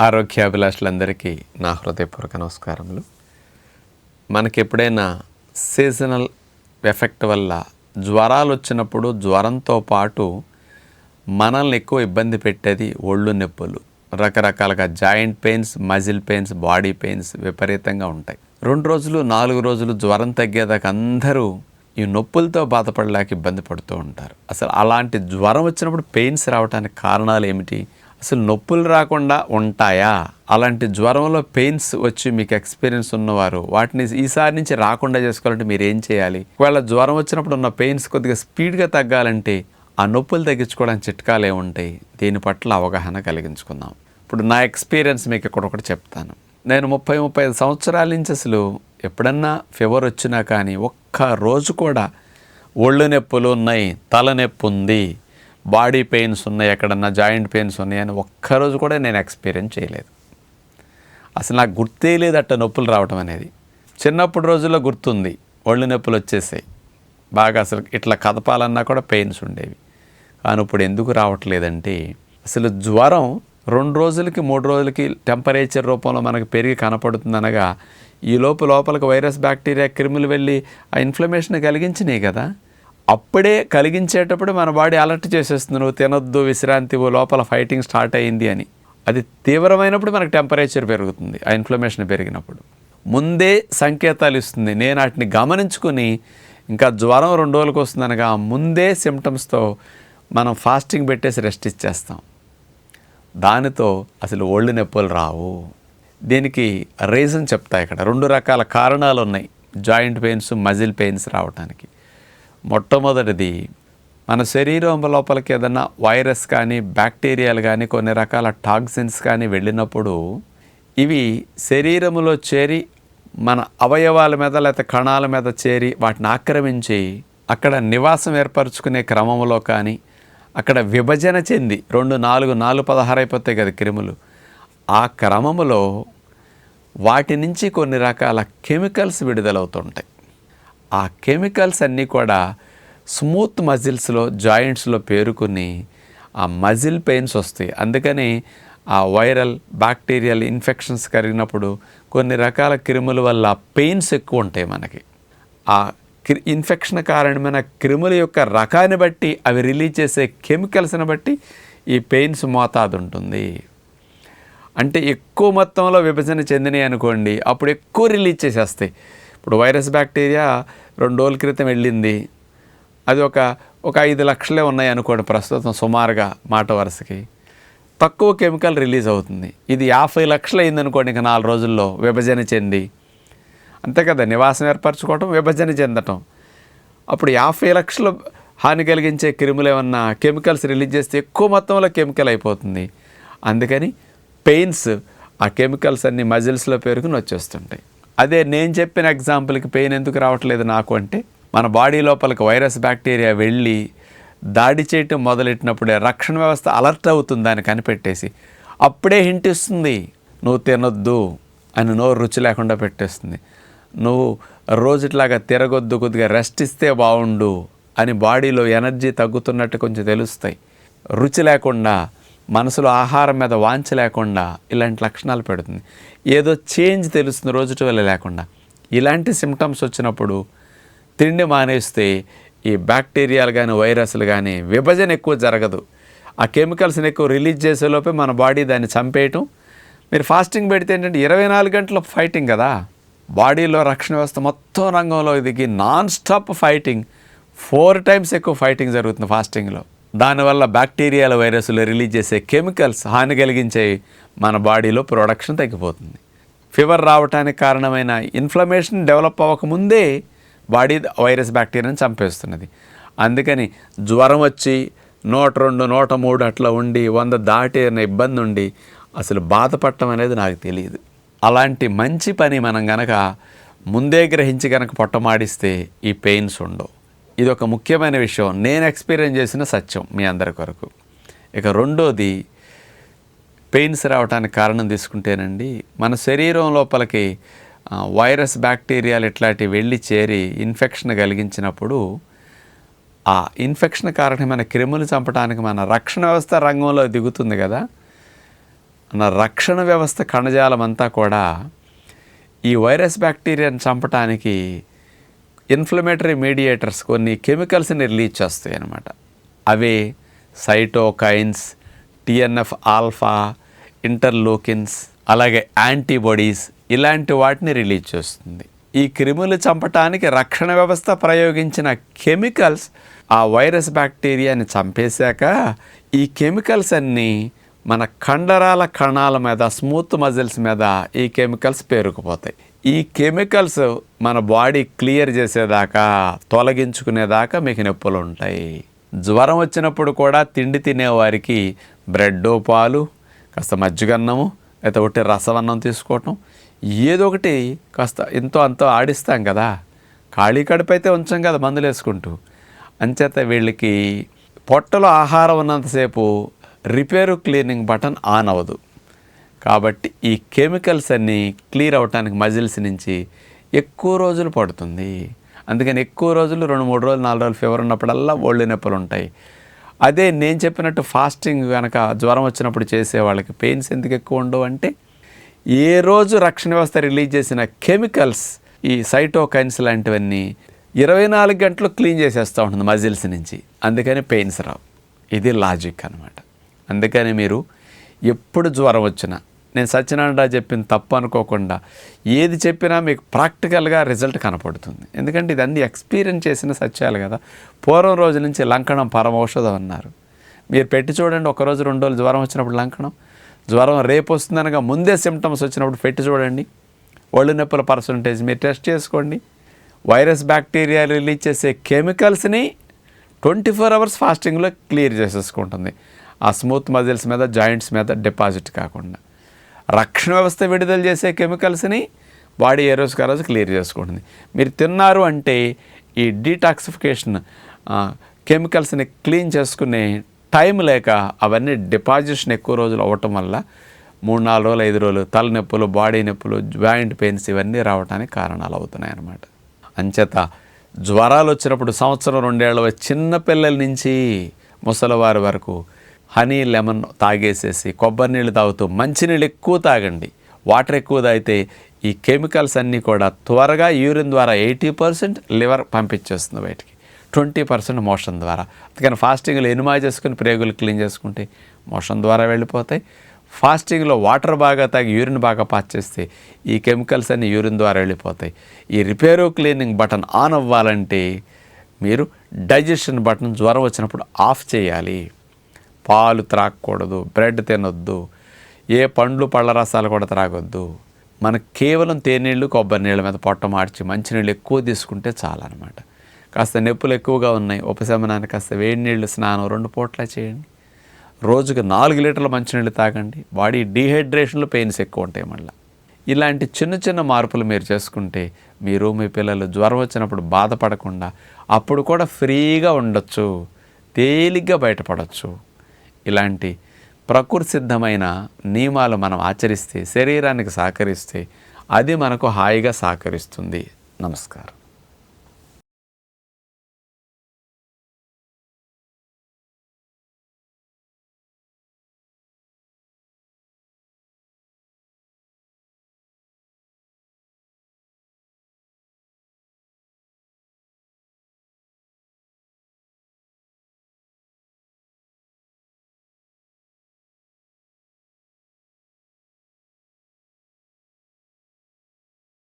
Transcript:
ఆరోగ్యాభిలాషులందరికీ నా హృదయపూర్వక నమస్కారములు. మనకి ఎప్పుడైనా సీజనల్ ఎఫెక్ట్ వల్ల జ్వరాలు వచ్చినప్పుడు జ్వరంతో పాటు మనల్ని ఎక్కువ ఇబ్బంది పెట్టేది ఒళ్ళు నొప్పులు. రకరకాలుగా joint pains muscle pains body pains విపరీతంగా ఉంటాయి. రెండు రోజులు నాలుగు రోజులు జ్వరం తగ్గేదాకా అందరూ ఈ నొప్పులతో బాధపడలేక ఇబ్బంది పడుతూ ఉంటారు. అసలు అలాంటి జ్వరం వచ్చినప్పుడు పెయిన్స్ రావడానికి కారణాలు ఏమిటి? అసలు నొప్పులు రాకుండా ఉంటాయా? అలాంటి జ్వరంలో పెయిన్స్ వచ్చి మీకు ఎక్స్పీరియన్స్ ఉన్నవారు వాటిని ఈసారి నుంచి రాకుండా చేసుకోవాలంటే మీరు ఏం చేయాలి? ఒకవేళ జ్వరం వచ్చినప్పుడు ఉన్న పెయిన్స్ కొద్దిగా స్పీడ్గా తగ్గాలంటే ఆ నొప్పులు తగ్గించుకోవడానికి చిట్కాలు ఏముంటాయి దీని పట్ల అవగాహన కలిగించుకుందాం. ఇప్పుడు నా ఎక్స్పీరియన్స్ మీకు ఇక్కడ ఒకటి చెప్తాను. నేను ముప్పై ముప్పై ఐదు సంవత్సరాల నుంచి అసలు ఎప్పుడన్నా ఫీవర్ వచ్చినా కానీ ఒక్క రోజు కూడా ఒళ్ళు నొప్పులు ఉన్నాయి తలనొప్పి ఉంది. బాడీ పెయిన్స్ ఉన్నాయి ఎక్కడన్నా జాయింట్ పెయిన్స్ ఉన్నాయి అని ఒక్కరోజు కూడా నేను ఎక్స్పీరియన్స్ చేయలేదు. అసలు నాకు గుర్తే లేదు అట్ట నొప్పులు రావటం అనేది. చిన్నప్పుడు రోజుల్లో గుర్తుంది ఒళ్ళు నొప్పులు వచ్చేసాయి. బాగా అసలు ఇట్లా కదపాలన్నా కూడా పెయిన్స్ ఉండేవి. కానీ ఇప్పుడు ఎందుకు రావట్లేదంటే అసలు జ్వరం రెండు రోజులకి మూడు రోజులకి టెంపరేచర్ రూపంలో మనకు పెరిగి కనపడుతుందనగా ఈ లోపు లోపలికి వైరస్ బ్యాక్టీరియా క్రిములు వెళ్ళి ఆ ఇన్ఫ్లమేషన్ కలిగించినాయి కదా. అప్పుడే కలిగించేటప్పుడు మన బాడీ అలర్ట్ చేసేస్తుంది నువ్వు తినొద్దు విశ్రాంతి లోపల ఫైటింగ్ స్టార్ట్ అయింది అని. అది తీవ్రమైనప్పుడు మనకు టెంపరేచర్ పెరుగుతుంది ఆ ఇన్ఫ్లమేషన్ పెరిగినప్పుడు. ముందే సంకేతాలు ఇస్తుంది. నేను వాటిని గమనించుకుని ఇంకా జ్వరం రెండు రోజులకు వస్తుందనగా ముందే సిమ్టమ్స్తో మనం ఫాస్టింగ్ పెట్టేసి రెస్ట్ ఇచ్చేస్తాం. దానితో అసలు ఒళ్ళు నొప్పులు రావు. దీనికి రీజన్ చెప్తా ఇక్కడ. రెండు రకాల కారణాలు ఉన్నాయి. జాయింట్ పెయిన్స్ మజిల్ పెయిన్స్ రావడానికి మొట్టమొదటిది మన శరీరం లోపలికి ఏదైనా వైరస్ కానీ బ్యాక్టీరియాలు కానీ కొన్ని రకాల టాక్సిన్స్ కానీ వెళ్ళినప్పుడు ఇవి శరీరములో చేరి మన అవయవాల మీద లేకపోతే కణాల మీద చేరి వాటిని ఆక్రమించి అక్కడ నివాసం ఏర్పరచుకునే క్రమంలో కానీ అక్కడ విభజన చెంది రెండు నాలుగు నాలుగు పదహారు అయిపోతాయి కదా క్రిములు. ఆ క్రమంలో వాటి నుంచి కొన్ని రకాల కెమికల్స్ విడుదలవుతుంటాయి. ఆ కెమికల్స్ అన్నీ కూడా స్మూత్ మజిల్స్లో జాయింట్స్లో పేరుకుని ఆ మజిల్ పెయిన్స్ వస్తాయి. అందుకని ఆ వైరల్ బ్యాక్టీరియల్ ఇన్ఫెక్షన్స్ కలిగినప్పుడు కొన్ని రకాల క్రిముల వల్ల పెయిన్స్ ఎక్కువ ఉంటాయి మనకి. ఆ క్రి ఇన్ఫెక్షన్ కారణమైన క్రిముల యొక్క రకాన్ని బట్టి అవి రిలీజ్ చేసే కెమికల్స్ని బట్టి ఈ పెయిన్స్ మోతాదు ఉంటుంది అంటే ఎక్కువ మొత్తంలో విభజన చెందినాయి అనుకోండి అప్పుడు ఎక్కువ రిలీజ్ చేసేస్తాయి. ఇప్పుడు వైరస్ బ్యాక్టీరియా రెండు రోజుల క్రితం వెళ్ళింది. అది ఒక ఒక ఐదు లక్షలే ఉన్నాయి అనుకోండి ప్రస్తుతం సుమారుగా మాట వరుసకి. తక్కువ కెమికల్ రిలీజ్ అవుతుంది. ఇది యాభై లక్షలు అయిందనుకోండి ఇంకా నాలుగు రోజుల్లో విభజన చెంది. అంతే కదా నివాసం ఏర్పరచుకోవటం విభజన చెందటం. అప్పుడు యాభై లక్షలు హాని కలిగించే క్రిములు ఏమన్నా కెమికల్స్ రిలీజ్ చేస్తే ఎక్కువ మొత్తంలో కెమికల్ అయిపోతుంది. అందుకని పెయిన్స్ ఆ కెమికల్స్ అన్ని మజిల్స్లో పెరుగుని వచ్చేస్తుంటాయి. అదే నేను చెప్పిన ఎగ్జాంపుల్కి పెయిన్ ఎందుకు రావట్లేదు నాకు అంటే మన బాడీ లోపలికి వైరస్ బ్యాక్టీరియా వెళ్ళి దాడి చేయటం మొదలెట్టినప్పుడే రక్షణ వ్యవస్థ అలర్ట్ అవుతుంది దాన్ని కనిపెట్టేసి. అప్పుడే హింట్ ఇస్తుంది నువ్వు తినొద్దు అని నోరు రుచి లేకుండా పెట్టేస్తుంది. నువ్వు రోజుట్లాగా తిరగొద్దు కొద్దిగా రెస్ట్ ఇస్తే బాగుండు అని బాడీలో ఎనర్జీ తగ్గుతున్నట్టు కొంచెం తెలుస్తాయి. రుచి లేకుండా మనసులో ఆహారం మీద వాంచ లేకుండా ఇలాంటి లక్షణాలు పెడుతుంది. ఏదో చేంజ్ తెలుస్తుంది రోజుటి వల్ల లేకుండా. ఇలాంటి సిమ్టమ్స్ వచ్చినప్పుడు తిండి మానేస్తే ఈ బ్యాక్టీరియాలు కానీ వైరస్లు కానీ విభజన ఎక్కువ జరగదు. ఆ కెమికల్స్ని ఎక్కువ రిలీజ్ చేసేలోపే మన బాడీ దాన్ని చంపేయటం. మీరు ఫాస్టింగ్ పెడితే ఏంటంటే ఇరవై నాలుగు గంటల ఫైటింగ్ కదా. బాడీలో రక్షణ వ్యవస్థ మొత్తం రంగంలో దిగి non stop fighting. Four times ఎక్కువ ఫైటింగ్ జరుగుతుంది ఫాస్టింగ్లో. దానివల్ల బ్యాక్టీరియాల వైరస్లు రిలీజ్ చేసే కెమికల్స్ హాని కలిగించే మన బాడీలో ప్రొడక్షన్ తగ్గిపోతుంది. ఫీవర్ రావడానికి కారణమైన ఇన్ఫ్లమేషన్ డెవలప్ అవ్వకముందే బాడీ వైరస్ బ్యాక్టీరియాని చంపేస్తున్నది. అందుకని జ్వరం వచ్చి నూట రెండు నూట మూడు అట్లా ఉండి వంద దాటి అనే ఇబ్బంది ఉండి అసలు బాధపడటం అనేది నాకు తెలియదు. అలాంటి మంచి పని మనం గనక ముందే గ్రహించి గనక పొట్టమాడిస్తే ఈ పెయిన్స్ ఉండవు. ఇది ఒక ముఖ్యమైన విషయం. నేను ఎక్స్పీరియన్స్ చేసిన సత్యం మీ అందరి కొరకు. ఇక రెండోది పెయిన్స్ రావడానికి కారణం తీసుకుంటేనండి మన శరీరం లోపలికి వైరస్ బ్యాక్టీరియాలు ఇట్లాంటివి వెళ్ళి చేరి ఇన్ఫెక్షన్ కలిగించినప్పుడు ఆ ఇన్ఫెక్షన్ కారణమైన క్రిములు చంపడానికి మన రక్షణ వ్యవస్థ రంగంలో దిగుతుంది కదా. మన రక్షణ వ్యవస్థ కణజాలం అంతా కూడా ఈ వైరస్ బ్యాక్టీరియాను చంపటానికి ఇన్ఫ్లమేటరీ మీడియేటర్స్ కొన్ని కెమికల్స్ని రిలీజ్ చేస్తాయి అన్నమాట. అవే సైటోకైన్స్ టిఎన్ఎఫ్ ఆల్ఫా ఇంటర్లోకిన్స్ అలాగే యాంటీబాడీస్ ఇలాంటి వాటిని రిలీజ్ చేస్తుంది. ఈ క్రిములు చంపటానికి రక్షణ వ్యవస్థ ప్రయోగించిన కెమికల్స్ ఆ వైరస్ బ్యాక్టీరియాని చంపేశాక ఈ కెమికల్స్ అన్నీ మన కండరాల కణాల మీద స్మూత్ మజిల్స్ మీద ఈ కెమికల్స్ పేరుకుపోతాయి. ఈ కెమికల్స్ మన బాడీ క్లియర్ చేసేదాకా తొలగించుకునేదాకా మీకు నొప్పులు ఉంటాయి. జ్వరం వచ్చినప్పుడు కూడా తిండి తినేవారికి బ్రెడ్ పాలు కాస్త మజ్జిగన్నము లేకపోతే ఒకటి రసవన్నం తీసుకోవటం. ఏదో ఒకటి కాస్త ఎంతో అంతో ఆడిస్తాం కదా. ఖాళీ కడుపు అయితే ఉంచాం కదా మందులు వేసుకుంటూ. అంచేత వీళ్ళకి పొట్టలో ఆహారం ఉన్నంతసేపు రిపేరు క్లీనింగ్ బటన్ ఆన్ అవ్వదు. కాబట్టి ఈ కెమికల్స్ అన్నీ క్లియర్ అవటానికి మజిల్స్ నుంచి ఎక్కువ రోజులు పడుతుంది. అందుకని ఎక్కువ రోజులు రెండు మూడు రోజులు నాలుగు రోజులు ఫీవర్ ఉన్నప్పుడల్లా ఒళ్ళు నొప్పులు ఉంటాయి. అదే నేను చెప్పినట్టు ఫాస్టింగ్ కనుక జ్వరం వచ్చినప్పుడు చేసే వాళ్ళకి పెయిన్స్ ఎందుకు ఎక్కువ ఉండవు అంటే ఏ రోజు రక్షణ వ్యవస్థ రిలీజ్ చేసిన కెమికల్స్ ఈ సైటోకైన్స్ లాంటివన్నీ ఇరవై నాలుగు గంటలు క్లీన్ చేసేస్తూ ఉంటుంది మజిల్స్ నుంచి. అందుకని పెయిన్స్ రావు. ఇది లాజిక్ అనమాట అందుకని మీరు ఎప్పుడు జ్వరం వచ్చినా నేను సత్యనారాయణ చెప్పిన తప్పు అనుకోకుండా. ఏది చెప్పినా మీకు ప్రాక్టికల్గా రిజల్ట్ కనపడుతుంది. ఎందుకంటే ఇది అన్ని ఎక్స్పీరియన్స్ చేసిన సత్యాలు కదా. పూర్వం రోజు నుంచి లంకణం పరమౌషధం అన్నారు. మీరు పెట్టి చూడండి ఒకరోజు రెండు రోజులు జ్వరం వచ్చినప్పుడు లంకణం జ్వరం రేపు వస్తుందనగా ముందే సిమ్టమ్స్ వచ్చినప్పుడు పెట్టి చూడండి. ఒళ్ళు నొప్పుల పర్సంటేజ్ మీరు టెస్ట్ చేసుకోండి. వైరస్ బ్యాక్టీరియా రిలీజ్ చేసే కెమికల్స్ని ట్వంటీ ఫోర్ అవర్స్ ఫాస్టింగ్లో క్లియర్ చేసేసుకుంటుంది. ఆ స్మూత్ మజిల్స్ మీద జాయింట్స్ మీద డిపాజిట్ కాకుండా. రక్షణ వ్యవస్థ విడుదల చేసే కెమికల్స్ని బాడీ ఏ రోజుకి ఆ రోజు క్లియర్ చేసుకుంటుంది. మీరు తిన్నారు అంటే ఈ డీటాక్సిఫికేషన్ కెమికల్స్ని క్లీన్ చేసుకునే టైం లేక అవన్నీ డిపాజిషన్ ఎక్కువ రోజులు అవ్వటం వల్ల మూడు నాలుగు రోజులు ఐదు రోజులు తలనొప్పులు బాడీ నొప్పులు జాయింట్ పెయిన్స్ ఇవన్నీ రావడానికి కారణాలు అవుతున్నాయి అన్నమాట. అంచేత జ్వరాలు వచ్చినప్పుడు సంవత్సరం రెండేళ్ళ చిన్న పిల్లల నుంచి ముసలివారి వరకు హనీ లెమన్ తాగేసేసి కొబ్బరి నీళ్ళు తాగుతూ మంచినీళ్ళు ఎక్కువ తాగండి. వాటర్ ఎక్కువ తాగితే ఈ కెమికల్స్ అన్నీ కూడా త్వరగా యూరిన్ ద్వారా ఎయిటీ పర్సెంట్ లివర్ పంపించేస్తుంది బయటికి. ట్వంటీ పర్సెంట్ మోషన్ ద్వారా. అందుకని ఫాస్టింగ్లో ఎనిమా చేసుకుని ప్రేగులు క్లీన్ చేసుకుంటే మోషన్ ద్వారా వెళ్ళిపోతాయి. ఫాస్టింగ్లో వాటర్ బాగా తాగి యూరిన్ బాగా పాస్ చేస్తే ఈ కెమికల్స్ అన్ని యూరిన్ ద్వారా వెళ్ళిపోతాయి. ఈ రిపేరు క్లీనింగ్ బటన్ ఆన్ అవ్వాలంటే మీరు డైజెషన్ బటన్ జ్వరం వచ్చినప్పుడు ఆఫ్ చేయాలి. పాలు త్రాగకూడదు బ్రెడ్ తినొద్దు ఏ పండ్లు పళ్ళ రసాలు కూడా త్రాగొద్దు. మనకు కేవలం తేనీళ్ళు కొబ్బరి నీళ్ళ మీద పొట్ట మార్చి మంచినీళ్ళు ఎక్కువ తీసుకుంటే చాలన్నమాట. కాస్త నొప్పులు ఎక్కువగా ఉన్నాయి ఉపశమనానికి కాస్త వేడి నీళ్ళు స్నానం రెండు పూట్ల చేయండి. రోజుకి నాలుగు లీటర్ల మంచినీళ్ళు తాగండి. బాడీ డీహైడ్రేషన్లో పెయిన్స్ ఎక్కువ ఉంటాయి మళ్ళీ. ఇలాంటి చిన్న చిన్న మార్పులు మీరు చేసుకుంటే మీరు మీ పిల్లలు జ్వరం వచ్చినప్పుడు బాధపడకుండా అప్పుడు కూడా ఫ్రీగా ఉండొచ్చు తేలిగ్గా బయటపడవచ్చు ఇలాంటి ప్రకృతి సిద్ధమైన నియమాలు మనం ఆచరిస్తే శరీరానికి సహకరిస్తే అది మనకు హాయిగా సహకరిస్తుంది. నమస్కారం.